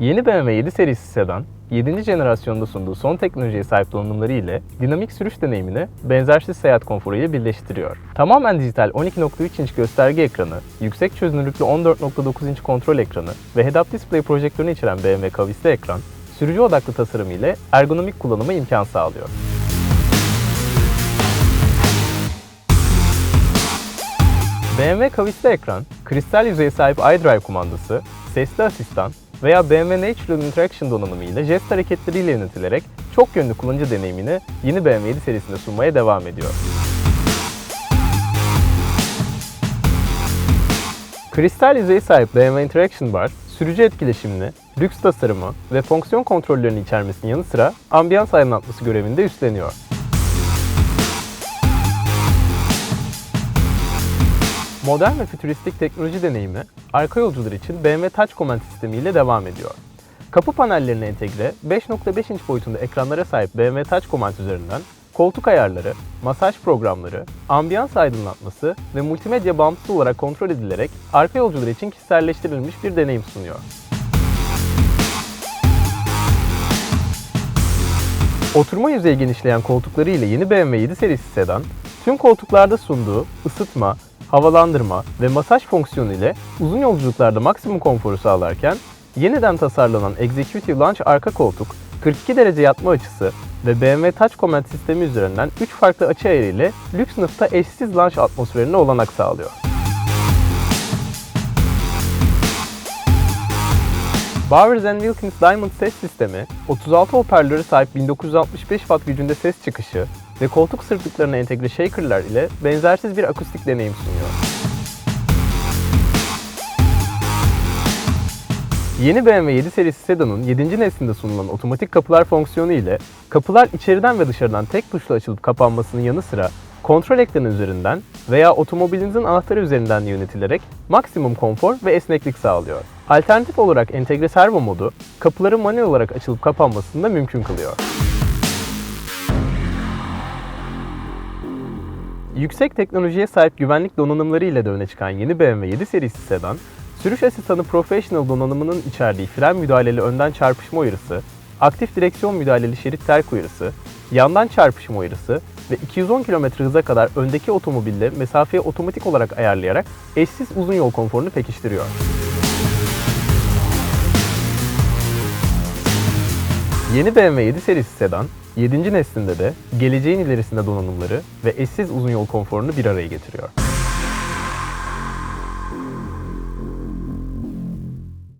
Yeni BMW 7 serisi sedan, 7. jenerasyonda sunduğu son teknolojiye sahip donanımları ile dinamik sürüş deneyimini benzersiz seyahat konforu ile birleştiriyor. Tamamen dijital 12.3 inç gösterge ekranı, yüksek çözünürlüklü 14.9 inç kontrol ekranı ve head-up display projektörünü içeren BMW kavisli ekran, sürücü odaklı tasarımı ile ergonomik kullanıma imkan sağlıyor. BMW kavisli ekran, kristal yüzeye sahip iDrive kumandası, sesli asistan veya BMW Natural Interaction donanımı ile jest hareketleriyle yönetilerek çok yönlü kullanıcı deneyimini yeni BMW 7 serisinde sunmaya devam ediyor. Kristal yüzeye sahip BMW Interaction Bar, sürücü etkileşimini, lüks tasarımı ve fonksiyon kontrollerini içermesinin yanı sıra ambiyans aydınlatması görevini de üstleniyor. Modern ve fütüristik teknoloji deneyimi, arka yolcular için BMW Touch Command sistemi ile devam ediyor. Kapı panellerine entegre 5.5 inç boyutunda ekranlara sahip BMW Touch Command üzerinden koltuk ayarları, masaj programları, ambiyans aydınlatması ve multimedya bağımsız olarak kontrol edilerek arka yolcular için kişiselleştirilmiş bir deneyim sunuyor. Oturma yüzeyi genişleyen koltukları ile yeni BMW 7 serisi sedan, tüm koltuklarda sunduğu ısıtma, havalandırma ve masaj fonksiyonu ile uzun yolculuklarda maksimum konforu sağlarken, yeniden tasarlanan Executive Lounge arka koltuk, 42 derece yatma açısı ve BMW Touch Command sistemi üzerinden 3 farklı açı ayarı ile lüks sınıfta eşsiz lounge atmosferine olanak sağlıyor. Bowers Wilkins Diamond ses sistemi, 36 hoparlöre sahip 1965 watt gücünde ses çıkışı ve koltuk sırtlıklarına entegre shaker'lar ile benzersiz bir akustik deneyim sunuyor. Yeni BMW 7 serisi sedanın 7. neslinde sunulan otomatik kapılar fonksiyonu ile kapılar içeriden ve dışarıdan tek tuşla açılıp kapanmasının yanı sıra kontrol ekranı üzerinden veya otomobilinizin anahtarı üzerinden yönetilerek maksimum konfor ve esneklik sağlıyor. Alternatif olarak entegre servo modu kapıların manuel olarak açılıp kapanmasını da mümkün kılıyor. Yüksek teknolojiye sahip güvenlik donanımları ile de öne çıkan yeni BMW 7 serisi sedan, sürüş asistanı Professional donanımının içerdiği fren müdahaleli önden çarpışma uyarısı, aktif direksiyon müdahaleli şerit terk uyarısı, yandan çarpışma uyarısı ve 210 km hıza kadar öndeki otomobille mesafeyi otomatik olarak ayarlayarak eşsiz uzun yol konforunu pekiştiriyor. Yeni BMW 7 serisi sedan, 7. neslinde de geleceğin ilerisinde donanımları ve eşsiz uzun yol konforunu bir araya getiriyor.